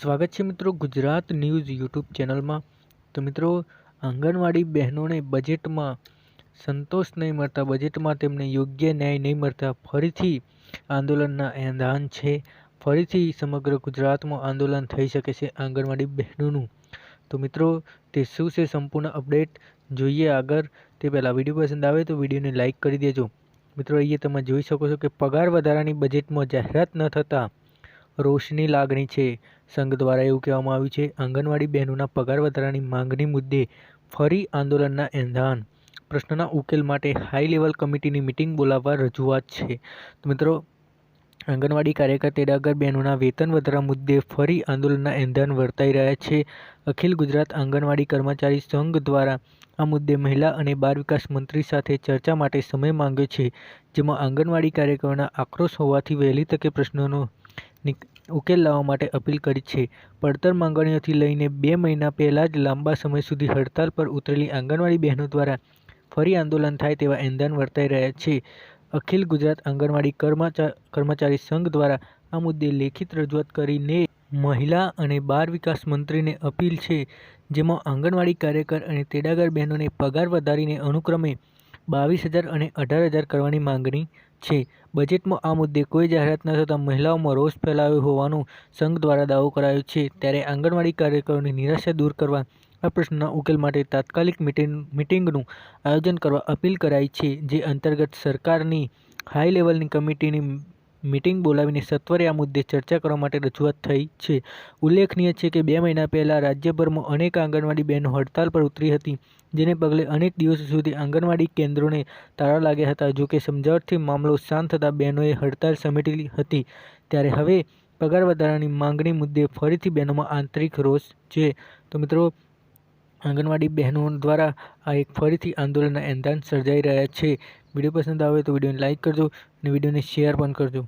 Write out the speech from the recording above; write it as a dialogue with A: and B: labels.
A: સ્વાગત છે મિત્રો ગુજરાત ન્યૂઝ યુટ્યુબ ચેનલમાં. તો મિત્રો, આંગણવાડી બહેનોને બજેટમાં સંતોષ નહીં મળતા, બજેટમાં તેમને યોગ્ય ન્યાય નહીં મળતા, ફરીથી આંદોલનના એંધાન છે. ફરીથી સમગ્ર ગુજરાતમાં આંદોલન થઈ શકે છે આંગણવાડી બહેનોનું. તો મિત્રો, તે શું છે સંપૂર્ણ અપડેટ? જોઈએ આગળ. તે પહેલાં વીડિયો પસંદ આવે તો વિડીયોને લાઇક કરી દેજો. મિત્રો, અહીંયા તમે જોઈ શકો છો કે પગાર વધારાની બજેટમાં જાહેરાત ન થતાં રોષની લાગણી છે. સંઘ દ્વારા એવું કહેવામાં આવ્યું છે, આંગણવાડી બહેનોના પગાર વધારાની માંગણી મુદ્દે ફરી આંદોલનના એંધાન પ્રશ્નના ઉકેલ માટે હાઈ લેવલ કમિટીની મિટિંગ બોલાવવા રજૂઆત છે. તો મિત્રો, આંગણવાડી કાર્યકર તેડાગર બહેનોના વેતન વધારા મુદ્દે ફરી આંદોલનના એંધાન વર્તાઈ રહ્યા છે. અખિલ ગુજરાત આંગણવાડી કર્મચારી સંઘ દ્વારા આ મુદ્દે મહિલા અને બાળ વિકાસ મંત્રી સાથે ચર્ચા માટે સમય માંગ્યો છે, જેમાં આંગણવાડી કાર્યકરોના આક્રોશ હોવાથી વહેલી તકે પ્રશ્નોનો ઉકેલ લાવવા માટે અપીલ કરી છે. પડતર માંગણીઓથી લઈને બે મહિના પહેલાં જ લાંબા સમય સુધી હડતાલ પર ઉતરેલી આંગણવાડી બહેનો દ્વારા ફરી આંદોલન થાય તેવા એંધાણ વર્તાઈ રહ્યા છે. અખિલ ગુજરાત આંગણવાડી કર્મચારી સંઘ દ્વારા આ મુદ્દે લેખિત રજૂઆત કરીને મહિલા અને બાળ વિકાસ મંત્રીને અપીલ છે, જેમાં આંગણવાડી કાર્યકર અને તેડાગર બહેનોને પગાર વધારીને અનુક્રમે બાવીસ હજાર અને અઢાર હજાર કરવાની માંગણી છે. બજેટમાં આ મુદ્દે કોઈ જાહેરાત ન થતાં મહિલાઓમાં રોષ ફેલાયો હોવાનું સંઘ દ્વારા દાવો કરાયો છે. ત્યારે આંગણવાડી કાર્યકરોની નિરાશા દૂર કરવા આ પ્રશ્નના ઉકેલ માટે તાત્કાલિક મિટિંગ, મિટિંગનું આયોજન કરવા અપીલ કરાઈ છે, જે અંતર્ગત સરકારની હાઈ લેવલની કમિટીની મિટિંગ બોલાવીને સત્વરે આ મુદ્દે ચર્ચા કરવા માટે રજૂઆત થઈ છે. ઉલ્લેખનીય છે કે બે મહિના પહેલાં રાજ્યભરમાં અનેક આંગણવાડી બહેનો હડતાલ પર ઉતરી હતી, જેને પગલે અનેક દિવસો સુધી આંગણવાડી કેન્દ્રોને તાળા લાગ્યા હતા. જોકે સમજાવટથી મામલો શાંત થતાં બહેનોએ હડતાલ સમેટેલી હતી. ત્યારે હવે પગાર વધારાની માંગણી મુદ્દે ફરીથી બહેનોમાં આંતરિક રોષ છે. તો મિત્રો, આંગણવાડી બહેનો દ્વારા આ એક ફરીથી આંદોલનના એંધાન સર્જાઈ રહ્યા છે. વીડિયો પસંદ આવે તો વિડીયોને લાઇક કરજો અને વિડીયોને શેર પણ કરજો.